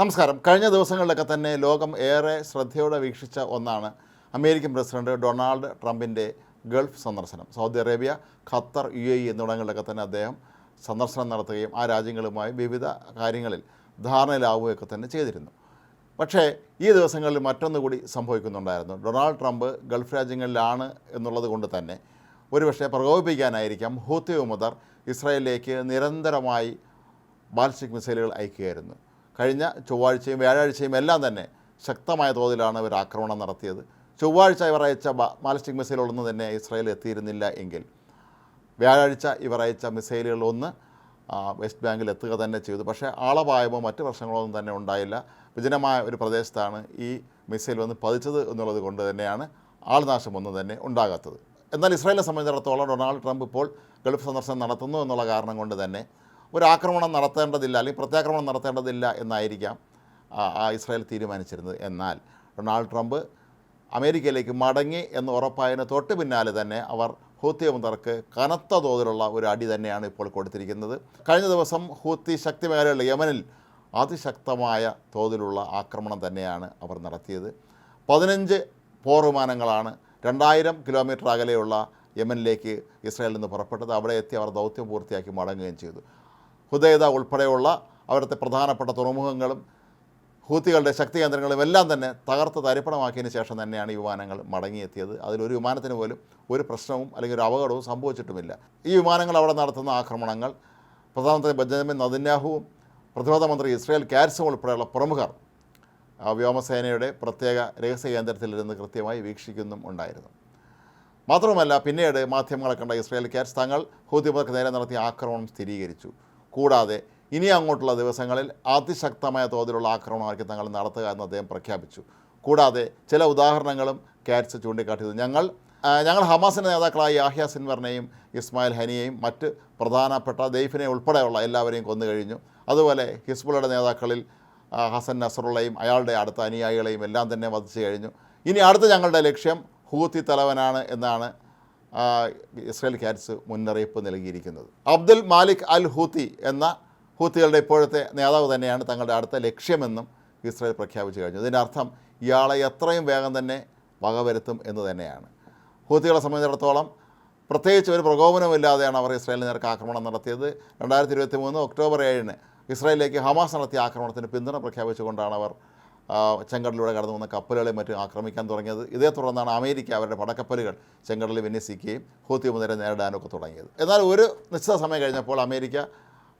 നമസ്കാരം. കഴിഞ്ഞ ദിവസങ്ങളിലൊക്കെ തന്നെ ലോകം ഏറെ ശ്രദ്ധയോടെ വീക്ഷിച്ച ഒന്നാണ് അമേരിക്കൻ പ്രസിഡന്റ് ഡൊണാൾഡ് ട്രംപിന്റെ ഗൾഫ് സന്ദർശനം. Saudi Arabia Qatar U A E എന്നിവിടങ്ങളിലൊക്കെ തന്നെ അദ്ദേഹം സന്ദർശനം നടത്തുകയും ആ രാജ്യങ്ങളുമായി വിവിധ കാര്യങ്ങളിൽ ധാരണയിലാവുകയൊക്കെ തന്നെ ചെയ്തിരുന്നു. പക്ഷേ ഈ ദിവസങ്ങളിൽ മറ്റൊന്നുകൂടി സംഭവിക്കുന്നുണ്ടായിരുന്നു. ഡൊണാൾഡ് ട്രംപ് ഗൾഫ് രാജ്യങ്ങളിലാണ് എന്നുള്ളത് കൊണ്ട് തന്നെ ഒരുപക്ഷെ പ്രകോപിപ്പിക്കാനായിരിക്കാം ഹൂത്തി വിമതർ ഇസ്രായേലിലേക്ക് നിരന്തരമായി ബാലിസ്റ്റിക് മിസൈലുകൾ അയക്കുകയായിരുന്നു. കഴിഞ്ഞ ചൊവ്വാഴ്ചയും വ്യാഴാഴ്ചയും എല്ലാം തന്നെ ശക്തമായ തോതിലാണ് ഇവർ ആക്രമണം നടത്തിയത്. ചൊവ്വാഴ്ച ഇവർ അയച്ച ബാലിസ്റ്റിക് മിസൈലുകളൊന്നും തന്നെ ഇസ്രായേൽ എത്തിയിരുന്നില്ല എങ്കിൽ. വ്യാഴാഴ്ച ഇവർ അയച്ച മിസൈലുകളൊന്ന് വെസ്റ്റ് ബാങ്കിൽ എത്തുക തന്നെ ചെയ്തു. പക്ഷേ ആളപായമോ മറ്റ് പ്രശ്നങ്ങളൊന്നും തന്നെ ഉണ്ടായില്ല. വിജനമായ ഒരു പ്രദേശത്താണ് ഈ മിസൈൽ വന്ന് പതിച്ചത് എന്നുള്ളത് കൊണ്ട് തന്നെയാണ് ആൾനാശമൊന്നും തന്നെ ഉണ്ടാകാത്തത്. എന്നാൽ ഇസ്രായേലിനെ സംബന്ധിച്ചിടത്തോളം ഡൊണാൾഡ് ട്രംപ് ഇപ്പോൾ ഗൾഫ് സന്ദർശനം നടത്തുന്നു എന്നുള്ള കാരണം കൊണ്ട് തന്നെ ഒരു ആക്രമണം നടത്തേണ്ടതില്ല അല്ലെങ്കിൽ പ്രത്യാക്രമണം നടത്തേണ്ടതില്ല എന്നായിരിക്കാം ഇസ്രായേൽ തീരുമാനിച്ചിരുന്നത്. എന്നാൽ ഡൊണാൾഡ് ട്രംപ് അമേരിക്കയിലേക്ക് മടങ്ങി എന്ന് ഉറപ്പായതിന് തൊട്ട് പിന്നാലെ തന്നെ അവർ ഹൂത്തി മുതർക്ക് കനത്ത തോതിലുള്ള ഒരു അടി തന്നെയാണ് ഇപ്പോൾ കൊടുത്തിരിക്കുന്നത്. കഴിഞ്ഞ ദിവസം ഹൂത്തി ശക്തി മേഖലയുള്ള യമനിൽ അതിശക്തമായ തോതിലുള്ള ആക്രമണം തന്നെയാണ് അവർ നടത്തിയത്. പതിനഞ്ച് പോർ വിമാനങ്ങളാണ് രണ്ടായിരം കിലോമീറ്റർ അകലെയുള്ള യമനിലേക്ക് ഇസ്രായേലിൽ നിന്ന് പുറപ്പെട്ടത്. അവിടെ എത്തി അവർ ദൗത്യം പൂർത്തിയാക്കി മടങ്ങുകയും ചെയ്തു. ഹുദൈദ ഉൾപ്പെടെയുള്ള അവിടുത്തെ പ്രധാനപ്പെട്ട തുറമുഖങ്ങളും ഹൂത്തികളുടെ ശക്തി കേന്ദ്രങ്ങളും എല്ലാം തന്നെ തകർത്ത് തരിപ്പണമാക്കിയതിന് ശേഷം തന്നെയാണ് ഈ വിമാനങ്ങൾ മടങ്ങിയെത്തിയത്. അതിലൊരു വിമാനത്തിന് പോലും ഒരു പ്രശ്നവും അല്ലെങ്കിൽ ഒരു അപകടവും സംഭവിച്ചിട്ടുമില്ല. ഈ വിമാനങ്ങൾ അവിടെ നടത്തുന്ന ആക്രമണങ്ങൾ പ്രധാനമന്ത്രി ബെഞ്ചമിൻ നദിന്യാഹുവും പ്രതിരോധ മന്ത്രി ഇസ്രായേൽ കാരിസും ഉൾപ്പെടെയുള്ള പ്രമുഖർ വ്യോമസേനയുടെ പ്രത്യേക രഹസ്യ കേന്ദ്രത്തിലിരുന്ന് കൃത്യമായി വീക്ഷിക്കുന്നും ഉണ്ടായിരുന്നു. മാത്രമല്ല പിന്നീട് മാധ്യമങ്ങളെ കണ്ട ഇസ്രായേൽ കാറ്റ്സ് തങ്ങൾ ഹൂതിബർക്ക് നേരെ നടത്തിയ ആക്രമണം സ്ഥിരീകരിച്ചു. കൂടാതെ ഇനി അങ്ങോട്ടുള്ള ദിവസങ്ങളിൽ അതിശക്തമായ തോതിലുള്ള ആക്രമണമായിരിക്കും തങ്ങൾ നടത്തുക എന്ന് അദ്ദേഹം പ്രഖ്യാപിച്ചു. കൂടാതെ ചില ഉദാഹരണങ്ങളും കാറ്റ്സ് ചൂണ്ടിക്കാട്ടിയത്. ഞങ്ങൾ ഞങ്ങൾ ഹമാസിന്റെ നേതാക്കളായ യാഹ്യ സിൻവറിനെയും ഇസ്മായിൽ ഹനിയെയും മറ്റ് പ്രധാനപ്പെട്ട ദൈഫിനെ ഉൾപ്പെടെയുള്ള എല്ലാവരെയും കൊന്നു കഴിഞ്ഞു. അതുപോലെ ഹിസ്ബുള്ളയുടെ നേതാക്കളിൽ ഹസൻ നസറുള്ളയും അയാളുടെ അടുത്ത അനുയായികളെയും എല്ലാം തന്നെ വധിച്ചു കഴിഞ്ഞു. ഇനി അടുത്ത ഞങ്ങളുടെ ലക്ഷ്യം ഹൂത്തി തലവനാണ് എന്നാണ് ഇസ്രായേൽ കാറ്റ്സ് മുന്നറിയിപ്പ് നൽകിയിരിക്കുന്നത്. അബ്ദുൽ മാലിക് അൽ ഹൂത്തി എന്ന ഹൂത്തികളുടെ ഇപ്പോഴത്തെ നേതാവ് തന്നെയാണ് തങ്ങളുടെ അടുത്ത ലക്ഷ്യമെന്നും ഇസ്രായേൽ പ്രഖ്യാപിച്ചു കഴിഞ്ഞു. ഇതിന്റെ അർത്ഥം ഇയാളെ എത്രയും വേഗം തന്നെ വകവരുത്തും എന്ന് തന്നെയാണ്. ഹൂത്തികളെ സംബന്ധിച്ചിടത്തോളം പ്രത്യേകിച്ച് ഒരു പ്രകോപനമില്ലാതെയാണ് അവർ ഇസ്രായേലിന് നേർക്ക് ആക്രമണം നടത്തിയത്. രണ്ടായിരത്തി ഇരുപത്തി മൂന്ന് ഒക്ടോബർ ഏഴിന് ഇസ്രായേലിലേക്ക് ഹമാസ് നടത്തിയ ആക്രമണത്തിന് പിന്തുണ പ്രഖ്യാപിച്ചുകൊണ്ടാണ് അവർ ചെങ്കടലിലൂടെ കടന്നു വന്ന കപ്പലുകളെ മറ്റും ആക്രമിക്കാൻ തുടങ്ങിയത്. ഇതേ തുടർന്നാണ് അമേരിക്ക അവരുടെ പടക്കപ്പലുകൾ ചെങ്കടലിൽ വിന്യസിക്കുകയും ഹൂത്തി മുതലെ നേരിടാനൊക്കെ തുടങ്ങിയത്. എന്നാൽ ഒരു നിശ്ചിത സമയം കഴിഞ്ഞപ്പോൾ അമേരിക്ക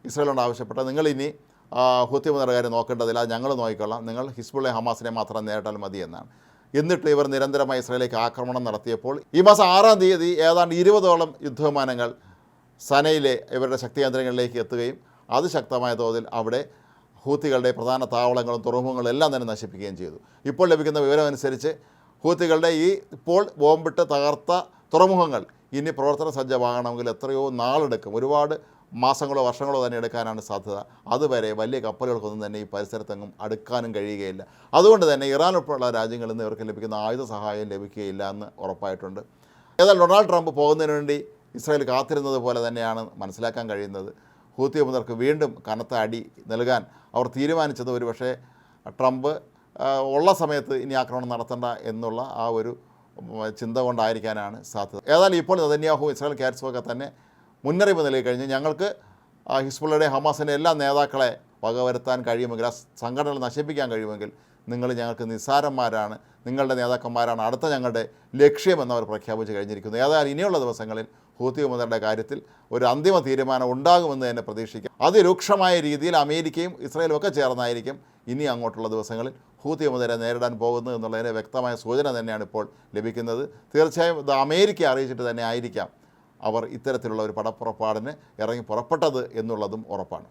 ഇസ്രയേലിനോട് ആവശ്യപ്പെട്ട നിങ്ങൾ ഇനി ഹൂത്തി കാര്യം നോക്കേണ്ടതില്ല ഞങ്ങൾ നോക്കിക്കൊള്ളാം. നിങ്ങൾ ഹിസ്ബുള്ളെ ഹമാസിനെ മാത്രം നേരിട്ടാൽ മതി എന്നാണ്. എന്നിട്ട് ഇവർ നിരന്തരമായി ഇസ്രയേലേക്ക് ആക്രമണം നടത്തിയപ്പോൾ ഈ മാസം ആറാം തീയതി ഏതാണ്ട് ഇരുപതോളം യുദ്ധവിമാനങ്ങൾ സനയിലെ ഇവരുടെ ശക്തി കേന്ദ്രങ്ങളിലേക്ക് എത്തുകയും അതിശക്തമായ തോതിൽ അവിടെ ഹൂത്തികളുടെ പ്രധാന താവളങ്ങളും തുറമുഖങ്ങളും എല്ലാം തന്നെ നശിപ്പിക്കുകയും ചെയ്തു. ഇപ്പോൾ ലഭിക്കുന്ന വിവരമനുസരിച്ച് ഹൂത്തികളുടെ ഈ ഇപ്പോൾ ബോംബിട്ട് തകർത്ത തുറമുഖങ്ങൾ ഇനി പ്രവർത്തന സജ്ജമാകണമെങ്കിൽ എത്രയോ നാളെടുക്കും. ഒരുപാട് മാസങ്ങളോ വർഷങ്ങളോ തന്നെ എടുക്കാനാണ് സാധ്യത. അതുവരെ വലിയ കപ്പലുകൾക്കൊന്നും തന്നെ ഈ പരിസരത്തെങ്ങും അടുക്കാനും കഴിയുകയില്ല. അതുകൊണ്ട് തന്നെ ഇറാൻ ഉൾപ്പെടെയുള്ള രാജ്യങ്ങളിൽ നിന്ന് ഇവർക്ക് ലഭിക്കുന്ന ആയുധ സഹായം ലഭിക്കുകയില്ല എന്ന് ഉറപ്പായിട്ടുണ്ട്. ഏതായാലും ഡൊണാൾഡ് ട്രംപ് പോകുന്നതിന് വേണ്ടി ഇസ്രായേൽ കാത്തിരുന്നത് പോലെ തന്നെയാണ് മനസ്സിലാക്കാൻ കഴിയുന്നത്. ഹൂത്തി മുതർക്ക് വീണ്ടും കനത്ത അടി നൽകാൻ അവർ തീരുമാനിച്ചത് ഒരു പക്ഷേ ട്രംപ് ഉള്ള സമയത്ത് ഇനി ആക്രമണം നടത്തണ്ട എന്നുള്ള ആ ഒരു ചിന്ത കൊണ്ടായിരിക്കാനാണ് സാധ്യത. ഏതായാലും ഇപ്പോൾ നതന്യാഹു ഇസ്രായേൽ കാറ്റ്സും തന്നെ മുന്നറിയിപ്പ് നൽകി കഴിഞ്ഞ്. ഞങ്ങൾക്ക് ഹിസ്ബുള്ളയുടെ ഹമാസിന്റെ എല്ലാ നേതാക്കളെ വകവരുത്താൻ കഴിയുമെങ്കിൽ ആ സംഘടനകൾ നശിപ്പിക്കാൻ കഴിയുമെങ്കിൽ നിങ്ങൾ ഞങ്ങൾക്ക് നിസ്സാരന്മാരാണ്. നിങ്ങളുടെ നേതാക്കന്മാരാണ് അടുത്ത ഞങ്ങളുടെ ലക്ഷ്യമെന്ന് അവർ പ്രഖ്യാപിച്ച് കഴിഞ്ഞിരിക്കുന്നു. ഏതായാലും ഇനിയുള്ള ദിവസങ്ങളിൽ ഹൂത്തി മുതലുടെ കാര്യത്തിൽ ഒരു അന്തിമ തീരുമാനം ഉണ്ടാകുമെന്ന് തന്നെ പ്രതീക്ഷിക്കാം. അതിരൂക്ഷമായ രീതിയിൽ അമേരിക്കയും ഇസ്രായേലും ഒക്കെ ചേർന്നായിരിക്കും ഇനി അങ്ങോട്ടുള്ള ദിവസങ്ങളിൽ ഹൂത്തി മുതലെ നേരിടാൻ പോകുന്നത് എന്നുള്ളതിന്റെ വ്യക്തമായ സൂചന തന്നെയാണ് ഇപ്പോൾ ലഭിക്കുന്നത്. തീർച്ചയായും ഇത് അമേരിക്ക അറിയിച്ചിട്ട് തന്നെ ആയിരിക്കാം അവർ ഇത്തരത്തിലുള്ള ഒരു പടപ്പുറപ്പാടിന് ഇറങ്ങി പുറപ്പെട്ടത് എന്നുള്ളതും ഉറപ്പാണ്.